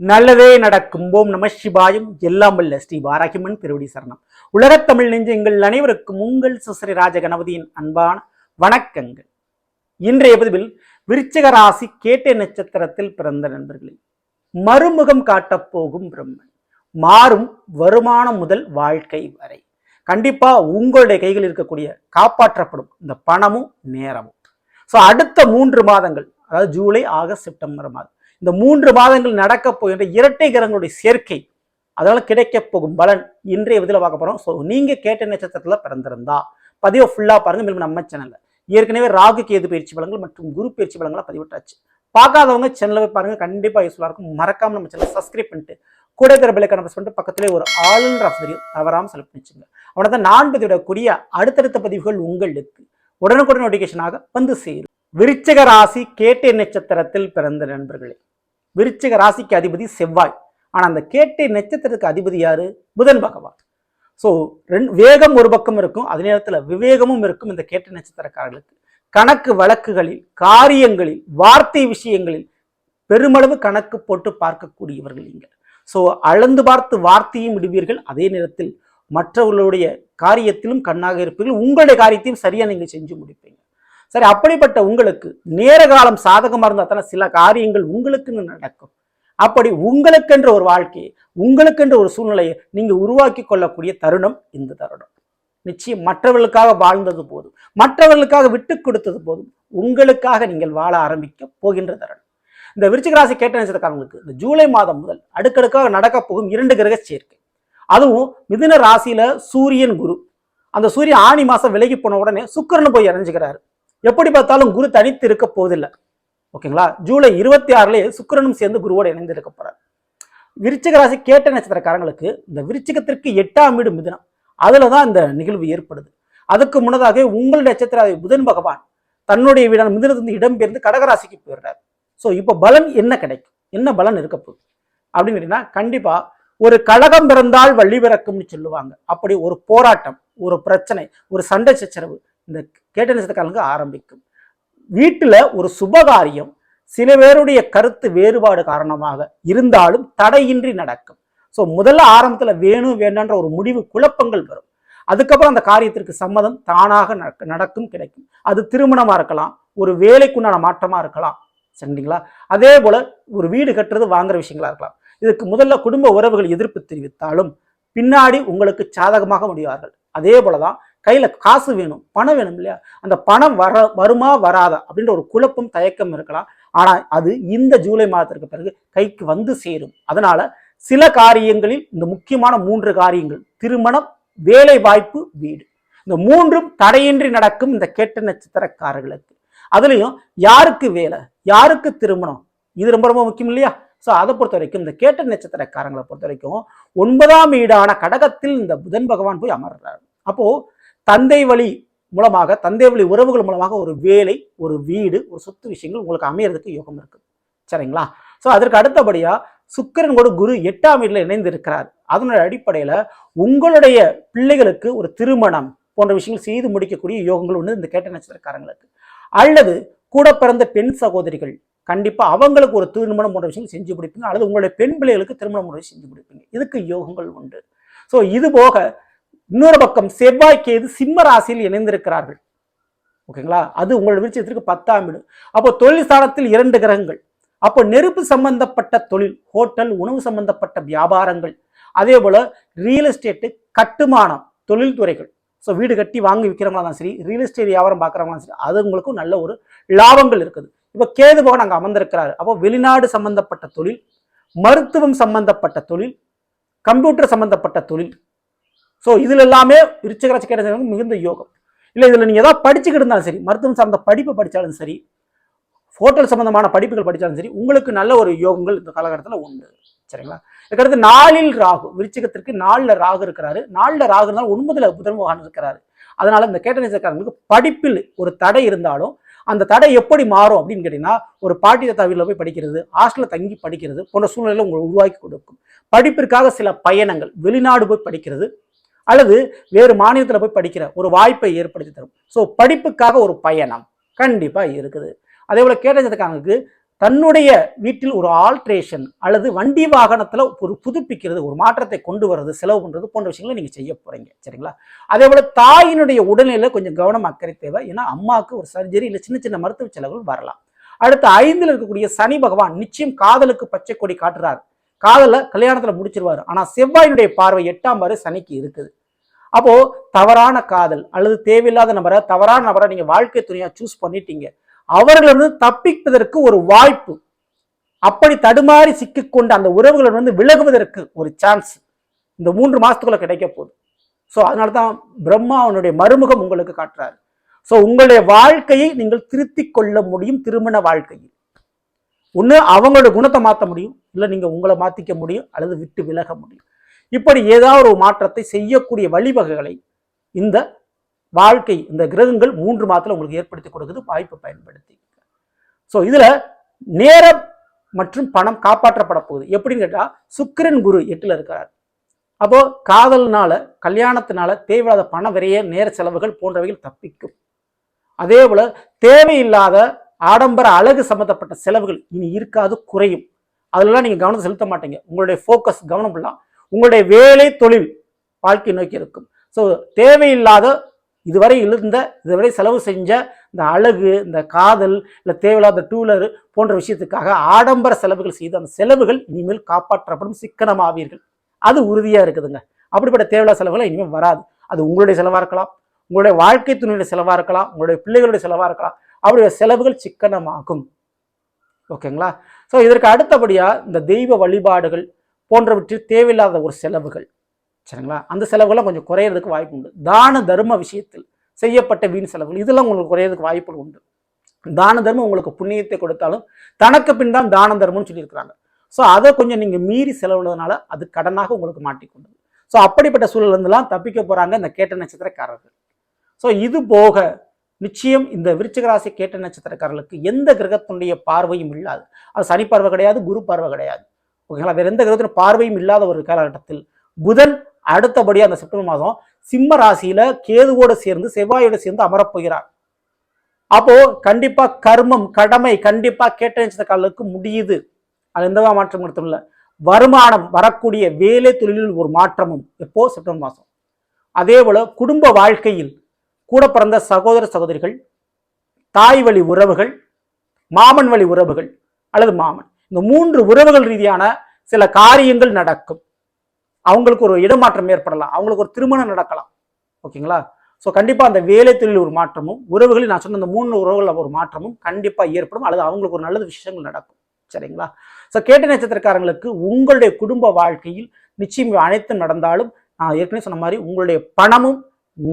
நல்லதே நடக்கும். ஓம் நம சிவாயும். எல்லாம் வல்ல ஸ்ரீ வாராகிமன் திருவடி சரணம். உலகத்தமிழ் நெஞ்சங்கள் அனைவருக்கும் உங்கள் சுசரி ராஜ கணபதியின் அன்பான வணக்கங்கள். இன்றைய பதிவில் விருச்சிக ராசி கேட்டை நட்சத்திரத்தில் பிறந்த நண்பர்களே மறுமுகம் காட்டப் போகும் பிரம்மன். மாறும் வருமானம் முதல் வாழ்க்கை வரை. கண்டிப்பா உங்களுடைய கைகளில் இருக்கக்கூடிய காப்பாற்றப்படும் இந்த பணமும் நேரமும். ஸோ அடுத்த மூன்று மாதங்கள் அதாவது ஜூலை ஆகஸ்ட் செப்டம்பர் மாதம். இந்த மூன்று மாதங்கள் நடக்க போகின்ற இரட்டை கிரகங்களுடைய சேர்க்கை. அதனால் கிடைக்க போகும் பலன் இன்றைய விதில் பார்க்க போகிறோம் ஸோ நீங்கள் கேட்ட நட்சத்திரத்தில் பிறந்திருந்தா பதிவை ஃபுல்லாக பாருங்கள் மேலும் நம்ம சேனலில் ஏற்கனவே ராகு கேது பயிற்சி பலங்கள் மற்றும் குரு பயிற்சி பலன்களை பதிவிட்டாச்சு. பார்க்காதவங்க சேனலை போய் பாருங்கள் கண்டிப்பாக யூஸ்ஃபுல்லாக இருக்கும். மறக்காமல் நம்ம சேனல் சப்ஸ்கிரைப் பண்ணிட்டு கூட இருக்கிற பெல்லைக்கான ப்ரெஸ் பண்ணிட்டு பக்கத்திலே ஒரு ஆளுன்ற ஆஃபரையும் தவறாம செலக்ட் பண்ணிச்சுங்க அவனை தான் நான் பதிவிடக்கூடிய அடுத்தடுத்த பதிவுகள் உங்களுக்கு உடனுக்குடன் நோட்டிஃபிகேஷனாக வந்து சேரும். விருச்சக ராசி கேட்டை நட்சத்திரத்தில் பிறந்த நண்பர்களே விருச்சிக ராசிக்கு அதிபதி செவ்வாய். ஆனால் அந்த கேட்டை நட்சத்திரத்துக்கு அதிபதி யாரு? புதன் பகவான். ஸோ ரெண்டு வேகம் ஒரு பக்கம் இருக்கும் அதே நேரத்தில் விவேகமும் இருக்கும் இந்த கேட்டை நட்சத்திரக்காரர்களுக்கு. கணக்கு வழக்குகளில் காரியங்களில் வார்த்தை விஷயங்களில் பெருமளவு கணக்கு போட்டு பார்க்கக்கூடியவர்கள் நீங்கள் ஸோ அளந்து பார்த்து வார்த்தையும் விடுவீர்கள் அதே நேரத்தில் மற்றவர்களுடைய காரியத்திலும் கண்ணாக இருப்பீர்கள். உங்களுடைய காரியத்தையும் சரியாக நீங்கள் செஞ்சு முடிப்பீங்க. சரி அப்படிப்பட்ட உங்களுக்கு நேர காலம் சாதகமாக இருந்தால் தானே சில காரியங்கள் உங்களுக்குன்னு நடக்கும். அப்படி உங்களுக்கென்ற ஒரு வாழ்க்கையை உங்களுக்கென்ற ஒரு சூழ்நிலையை நீங்க உருவாக்கி கொள்ளக்கூடிய தருணம் இந்த தருணம். நிச்சயம் மற்றவர்களுக்காக வாழ்ந்தது போதும் மற்றவர்களுக்காக விட்டு கொடுத்தது போதும் உங்களுக்காக நீங்கள் வாழ ஆரம்பிக்க போகின்ற தருணம். இந்த விருச்சிகராசி கேட்ட நட்சத்திரக்காரங்களுக்கு இந்த ஜூலை மாதம் முதல் அடுக்கடுக்காக நடக்க போகும் இரண்டு கிரக சேர்க்கை. அதுவும் மிதுன ராசியில சூரியன் குரு. அந்த சூரியன் ஆணி மாசம் விலகி போன உடனே சுக்கரன் போய் இறஞ்சுக்கிறாரு எப்படி பார்த்தாலும் குரு தனித்து இருக்க போதில்லை ஓகேங்களா? ஜூலை இருபத்தி ஆறுலேயே சுக்கிரனும் சேர்ந்து குருவோடு இணைந்து இருக்க போறார். விருச்சிக ராசி கேட்ட நட்சத்திரக்காரங்களுக்கு இந்த விருச்சிகத்திற்கு எட்டாம் வீடு மிதுனம். அதுல தான் இந்த நிகழ்வு ஏற்படுது. அதுக்கு முன்னதாக உங்களுடைய நட்சத்திராதி புதன் பகவான் தன்னுடைய வீடான மிதுனத்திலிருந்து இடம்பெயர்ந்து கடகராசிக்கு போயிடுறாரு. ஸோ இப்போ பலன் என்ன கிடைக்கும்? என்ன பலன் இருக்க போகுது? அப்படின்னு கேட்டீங்கன்னா கண்டிப்பாக ஒரு கழகம் பிறந்தால் வள்ளி பிறக்கும்னு சொல்லுவாங்க. அப்படி ஒரு போராட்டம் ஒரு பிரச்சனை ஒரு சண்டை சச்சரவு இந்த கேட்ட நட்சத்திரக்காரங்களுக்கு ஆரம்பிக்கும். வீட்டில் ஒரு சுபகாரியம் சில பேருடைய கருத்து வேறுபாடு காரணமாக இருந்தாலும் தடையின்றி நடக்கும். ஸோ முதல்ல ஆரம்பத்தில் வேணும் வேண்டான்ற ஒரு முடிவு குழப்பங்கள் வரும். அதுக்கப்புறம் அந்த காரியத்திற்கு சம்மதம் தானாக நடக்கும் கிடைக்கும். அது திருமணமாக இருக்கலாம் ஒரு வேலைக்குண்டான மாற்றமாக இருக்கலாம் சரிங்களா? அதே போல் ஒரு வீடு கட்டுறது வாங்குற விஷயங்களா இருக்கலாம். இதுக்கு முதல்ல குடும்ப உறவுகள் எதிர்ப்பு தெரிவித்தாலும் பின்னாடி உங்களுக்கு சாதகமாக முடிவார்கள். அதே போலதான் கையில் காசு வேணும் பணம் வேணும் இல்லையா? அந்த பணம் வர வருமா வராதா? அப்படின்ற ஒரு குழப்பம் தயக்கம் இருக்கலாம். ஆனால் அது இந்த ஜூலை மாதத்திற்கு பிறகு கைக்கு வந்து சேரும். அதனால சில காரியங்களில் இந்த முக்கியமான மூன்று காரியங்கள் திருமணம் வேலை வாய்ப்பு வீடு. இந்த மூன்றும் தடையின்றி நடக்கும் இந்த கேட்ட நட்சத்திரக்காரர்களுக்கு. அதுலேயும் யாருக்கு வேலை யாருக்கு திருமணம்? இது ரொம்ப ரொம்ப முக்கியம் இல்லையா? ஸோ அதை பொறுத்த வரைக்கும் இந்த கேட்ட நட்சத்திரக்காரங்களை பொறுத்த வரைக்கும் ஒன்பதாம் வீடான கடகத்தில் இந்த புதன் பகவான் போய் அமர்றாரு. அப்போது தந்தை வழி மூலமாக தந்தை வழி உறவுகள் மூலமாக ஒரு வேலை ஒரு வீடு ஒரு சொத்து விஷயங்கள் உங்களுக்கு அமையறதுக்கு யோகம் இருக்குது சரிங்களா? ஸோ அதற்கு அடுத்தபடியாக சுக்கரன் கூட குரு எட்டாம் வீட்டில் இணைந்து இருக்கிறார் அதனுடைய அடிப்படையில் உங்களுடைய பிள்ளைகளுக்கு ஒரு திருமணம் போன்ற விஷயங்கள் செய்து முடிக்கக்கூடிய யோகங்கள் ஒன்று இந்த கேட்ட நட்சத்திரக்காரங்களுக்கு. அல்லது கூட பிறந்த பெண் சகோதரிகள் கண்டிப்பாக அவங்களுக்கு ஒரு திருமணம் போன்ற விஷயங்கள் செஞ்சு பிடிப்பீங்க அல்லது உங்களுடைய பெண் பிள்ளைகளுக்கு திருமணம் முறை செஞ்சு பிடிப்பீங்க இதுக்கு யோகங்கள் உண்டு. ஸோ இது போக இன்னொரு பக்கம் செவ்வாய் கேது சிம்ம ராசியில் இணைந்திருக்கிறார்கள். ஓகேங்களா? அது உங்களோட விருச்சத்திற்கு பத்தாம் வீடு. அப்போ தொழில் ஸ்தானத்தில் இரண்டு கிரகங்கள். அப்போ நெருப்பு சம்பந்தப்பட்ட தொழில் ஹோட்டல் உணவு சம்பந்தப்பட்ட வியாபாரங்கள். அதே போல ரியல் எஸ்டேட்டு கட்டுமானம் தொழில்துறைகள் ஸோ வீடு கட்டி வாங்கி விற்கிறவங்களா தான் சரி ரியல் எஸ்டேட் வியாபாரம் பார்க்குறவங்களாம் சரி அது உங்களுக்கும் நல்ல ஒரு லாபங்கள் இருக்குது. இப்போ கேது போக நாங்கள் அமர்ந்திருக்கிறாரு. அப்போ வெளிநாடு சம்பந்தப்பட்ட தொழில் மருத்துவம் சம்பந்தப்பட்ட தொழில் கம்ப்யூட்டர் சம்பந்தப்பட்ட தொழில் ஸோ இதில் எல்லாமே விருச்சிகராட்சி கேட்ட மிகுந்த யோகம். இல்லை இதில் நீங்கள் ஏதாவது படிச்சுக்கிட்டு இருந்தாலும் சரி மருத்துவம் சார்ந்த படிப்பு படித்தாலும் சரி ஹோட்டல் சம்பந்தமான படிப்புகள் படித்தாலும் சரி உங்களுக்கு நல்ல ஒரு யோகங்கள் இந்த காலகட்டத்தில் உண்டு. சரிங்களா? இதுக்கடுத்து நாளில் ராகு விருச்சிகத்திற்கு நாளில் ராகு இருக்கிறாரு. நாளில் ராகு இருந்தாலும் ஒன்பதில் புதன் பகவான் இருக்கிறாரு. அதனால இந்த கேட்ட படிப்பில் ஒரு தடை இருந்தாலும் அந்த தடை எப்படி மாறும் அப்படின்னு கேட்டிங்கன்னா ஒரு பாட்டி தத்தாவியில் போய் படிக்கிறது ஹாஸ்டலில் தங்கி படிக்கிறது போன்ற சூழ்நிலை உங்களை உருவாக்கி கொடுக்கும். படிப்பிற்காக சில பயணங்கள் வெளிநாடு போய் படிக்கிறது அல்லது வேறு மாநிலத்தில் போய் படிக்கிற ஒரு வாய்ப்பை ஏற்படுத்தி தரும். ஸோ படிப்புக்காக ஒரு பயணம் கண்டிப்பாக இருக்குது. அதே போல் கேட்டதுக்காங்களுக்கு தன்னுடைய வீட்டில் ஒரு ஆல்ட்ரேஷன் அல்லது வண்டி வாகனத்தில் ஒரு புதுப்பிக்கிறது ஒரு மாற்றத்தை கொண்டு வர்றது செலவு பண்ணுறது போன்ற விஷயங்களை நீங்கள் செய்ய போகிறீங்க சரிங்களா? அதே போல் தாயினுடைய உடல்நிலையில் கொஞ்சம் கவனம் அக்கறை தேவை. ஏன்னா அம்மாவுக்கு ஒரு சர்ஜரி இல்லை சின்ன சின்ன மருத்துவ செலவுகள் வரலாம். அடுத்து ஐந்தில் இருக்கக்கூடிய சனி பகவான் நிச்சயம் காதலுக்கு பச்சை கொடி காட்டுறார். காதல கல்யாணத்துல முடிச்சிருவாரு. ஆனா செவ்வாயினுடைய பார்வை எட்டாம் பாரு சனிக்கு இருக்குது. அப்போ தவறான காதல் அல்லது தேவையில்லாத நபரை தவறான நபரை நீங்க வாழ்க்கை துணையா சூஸ் பண்ணிட்டீங்க. அவர்களிருந்து தப்பிப்பதற்கு ஒரு வாய்ப்பு. அப்படி தடுமாறி சிக்கிக்கொண்ட அந்த உறவுகளிலிருந்து விலகுவதற்கு ஒரு சான்ஸ் இந்த மூன்று மாசத்துக்குள்ள கிடைக்க போகுது. ஸோ அதனால தான் பிரம்மா அவனுடைய மருமுகம் உங்களுக்கு காட்டுறாரு. ஸோ உங்களுடைய வாழ்க்கையை நீங்கள் திருத்திக் கொள்ள முடியும் திருமண வாழ்க்கையில். ஒன்று அவங்களோட குணத்தை மாற்ற முடியும் இல்லை நீங்கள் உங்களை மாற்றிக்க முடியும் அல்லது விட்டு விலக முடியும். இப்படி ஏதாவது ஒரு மாற்றத்தை செய்யக்கூடிய வழிவகைகளை இந்த வாழ்க்கை இந்த கிரகங்கள் மூன்று மாதத்தில் உங்களுக்கு ஏற்படுத்தி கொடுக்குது வாய்ப்பு பயன்படுத்தி. ஸோ இதில் நேரம் மற்றும் பணம் காப்பாற்றப்பட போகுது. எப்படின்னு கேட்டால் சுக்கிரன் குரு எட்டில் இருக்கிறார் அப்போ காதல்னால கல்யாணத்தினால தேவையில்லாத பண விரைய நேர செலவுகள் போன்றவைகள் தப்பிக்கும். அதே போல தேவையில்லாத ஆடம்பர அழகு சம்பந்தப்பட்ட செலவுகள் இனி இருக்காது குறையும். அதிலெல்லாம் நீங்கள் கவனம் செலுத்த மாட்டீங்க. உங்களுடைய ஃபோக்கஸ் கவனம் எல்லாம் உங்களுடைய வேலை தொழில் வாழ்க்கை நோக்கி இருக்கும். ஸோ தேவையில்லாத இதுவரை இருந்த இதுவரை செலவு செஞ்ச இந்த அழகு இந்த காதல் இல்லை தேவையில்லாத டூலர் போன்ற விஷயத்துக்காக ஆடம்பர செலவுகள் செய்த அந்த செலவுகள் இனிமேல் காப்பாற்றப்படும் சிக்கனமாவீர்கள். அது உறுதியாக இருக்குதுங்க. அப்படிப்பட்ட தேவையில்லாத செலவுகள் இனிமேல் வராது. அது உங்களுடைய செலவாக இருக்கலாம். உங்களுடைய வாழ்க்கை துணையுடைய செலவாக இருக்கலாம். உங்களுடைய பிள்ளைகளுடைய செலவாக இருக்கலாம். அவருடைய செலவுகள் சிக்கனமாகும். ஓகேங்களா? ஸோ இதற்கு அடுத்தபடியாக இந்த தெய்வ வழிபாடுகள் போன்றவற்றில் தேவையில்லாத ஒரு செலவுகள். சரிங்களா? அந்த செலவுகள்லாம் கொஞ்சம் குறையிறதுக்கு வாய்ப்பு உண்டு. தான தர்ம விஷயத்தில் செய்யப்பட்ட வீண் செலவுகள் இதெல்லாம் உங்களுக்கு குறையிறதுக்கு வாய்ப்புகள் உண்டு. தான தர்மம் உங்களுக்கு புண்ணியத்தை கொடுத்தாலும் தனக்கு பின் தான் தான தர்மம்னு சொல்லியிருக்கிறாங்க. ஸோ அதை கொஞ்சம் நீங்கள் மீறி செலவுள்ளதுனால அது கடனாக உங்களுக்கு மாட்டிக்கொண்டது. ஸோ அப்படிப்பட்ட சூழல் இருந்தெல்லாம் தப்பிக்க போகிறாங்க இந்த கேட்ட நட்சத்திரக்காரர்கள். ஸோ இது போக நிச்சயம் இந்த விருச்சிக ராசி கேட்ட நட்சத்திரக்காரர்களுக்கு எந்த கிரகத்தினுடைய பார்வையும் இல்லாது. அது சனி பார்வை கிடையாது குரு பார்வை கிடையாது. ஓகேங்களா? வேற எந்த கிரகத்தின் பார்வையும் இல்லாத ஒரு காலகட்டத்தில் புதன் அடுத்தபடியாக அந்த செப்டம்பர் மாதம் சிம்ம ராசியில கேதுவோடு சேர்ந்து செவ்வாயோடு சேர்ந்து அமரப்போகிறார். அப்போ கண்டிப்பா கர்மம் கடமை கண்டிப்பா கேட்ட நட்சத்திரக்காரர்களுக்கு முடியுது. அது எந்த மாற்றம் மட்டும் இல்லை. வருமானம் வரக்கூடிய வேலை தொழிலில் ஒரு மாற்றமும். எப்போ? செப்டம்பர் மாதம். அதே போல குடும்ப வாழ்க்கையில் கூட பிறந்த சகோதர சகோதரிகள் தாய் வழி உறவுகள் மாமன் வழி உறவுகள் அல்லது மாமன். இந்த மூன்று உறவுகள் ரீதியான சில காரியங்கள் நடக்கும். அவங்களுக்கு ஒரு இடமாற்றம் ஏற்படலாம். அவங்களுக்கு ஒரு திருமணம் நடக்கலாம். ஓகேங்களா? ஸோ கண்டிப்பாக அந்த வேலை தொழில் ஒரு மாற்றமும் உறவுகளில் நான் சொன்ன அந்த மூணு உறவுகளில் ஒரு மாற்றமும் கண்டிப்பாக ஏற்படும். அல்லது அவங்களுக்கு ஒரு நல்லது விஷயங்கள் நடக்கும். சரிங்களா? ஸோ கேட்ட நட்சத்திரக்காரங்களுக்கு உங்களுடைய குடும்ப வாழ்க்கையில் நிச்சயம் அனைத்தும் நடந்தாலும் நான் ஏற்கனவே சொன்ன மாதிரி உங்களுடைய பணமும்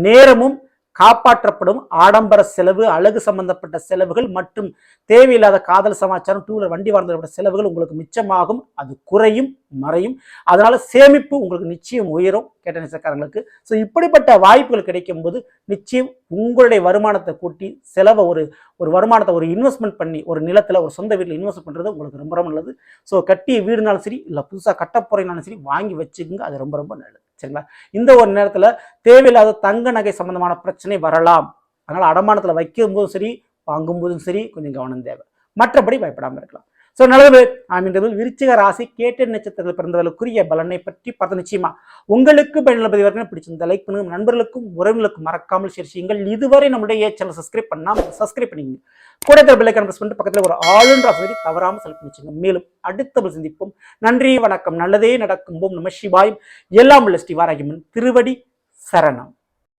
நேரமும் காப்பாற்றப்படும் ஆடம்பர செலவு அழகு சம்பந்தப்பட்ட செலவுகள் மற்றும் தேவையில்லாத காதல் சமாச்சாரம் டூ வீலர் வண்டி வாழ்ந்த செலவுகள் உங்களுக்கு மிச்சமாகும். அது குறையும் மறையும். அதனால சேமிப்பு உங்களுக்கு நிச்சயம் உயரும் கேட்ட நிச்சயக்காரங்களுக்கு ஸோ இப்படிப்பட்ட வாய்ப்புகள் கிடைக்கும் போது நிச்சயம் உங்களுடைய வருமானத்தை கூட்டி செலவை ஒரு ஒரு வருமானத்தை ஒரு இன்வெஸ்ட்மெண்ட் பண்ணி ஒரு நிலத்தில் ஒரு சொந்த வீட்டில் இன்வெஸ்ட் பண்ணுறது உங்களுக்கு ரொம்ப ரொம்ப நல்லது. ஸோ கட்டிய வீடுனாலும் சரி இல்லை புதுசாக கட்டப்போறையினாலும் சரி வாங்கி வச்சுக்கோங்க. அது ரொம்ப ரொம்ப நல்லது. சரிங்களா இந்த ஒரு நேரத்தில் தேவையில்லாத தங்க நகை சம்பந்தமான பிரச்சனை வரலாம். அதனால் அடமானத்தில் வைக்கும் போதும் சரி வாங்கும்போதும் சரி கொஞ்சம் கவனம் தேவை. மற்றபடி பயப்படாமல் இருக்கலாம். ஸோ நல்லது ஆமின்றவில் விருச்சிக ராசி கேட்ட நட்சத்திரத்தில் பிறந்தவர்களுக்குரிய பலனை பற்றி பார்த்து நிச்சயமா. உங்களுக்கு பயனுள்ளபதி வரைக்கும் பிடிச்சிருந்த லைக் பண்ணுங்க. நண்பர்களுக்கும் உறவுகளுக்கும் மறக்காமல் ஷேர் செய்யுங்கள். இதுவரை நம்முடைய சேனல் சப்ஸ்கிரைப் பண்ணால் சப்ஸ்கிரைப் பண்ணிங்க கூட பிள்ளைக்கான ப்ரெஸ் பண்ணிட்டு பக்கத்தில் ஒரு ஆளுன்ற வசதி தவறாமல் செலக்ட் பண்ணிச்சுங்க மேலும் அடுத்த சந்திப்போம். நன்றி வணக்கம். நல்லதே நடக்கும். போம் நம சிவாயும். எல்லாம் உள்ள ஸ்ரீ வாராகிமன் திருவடி சரணம்.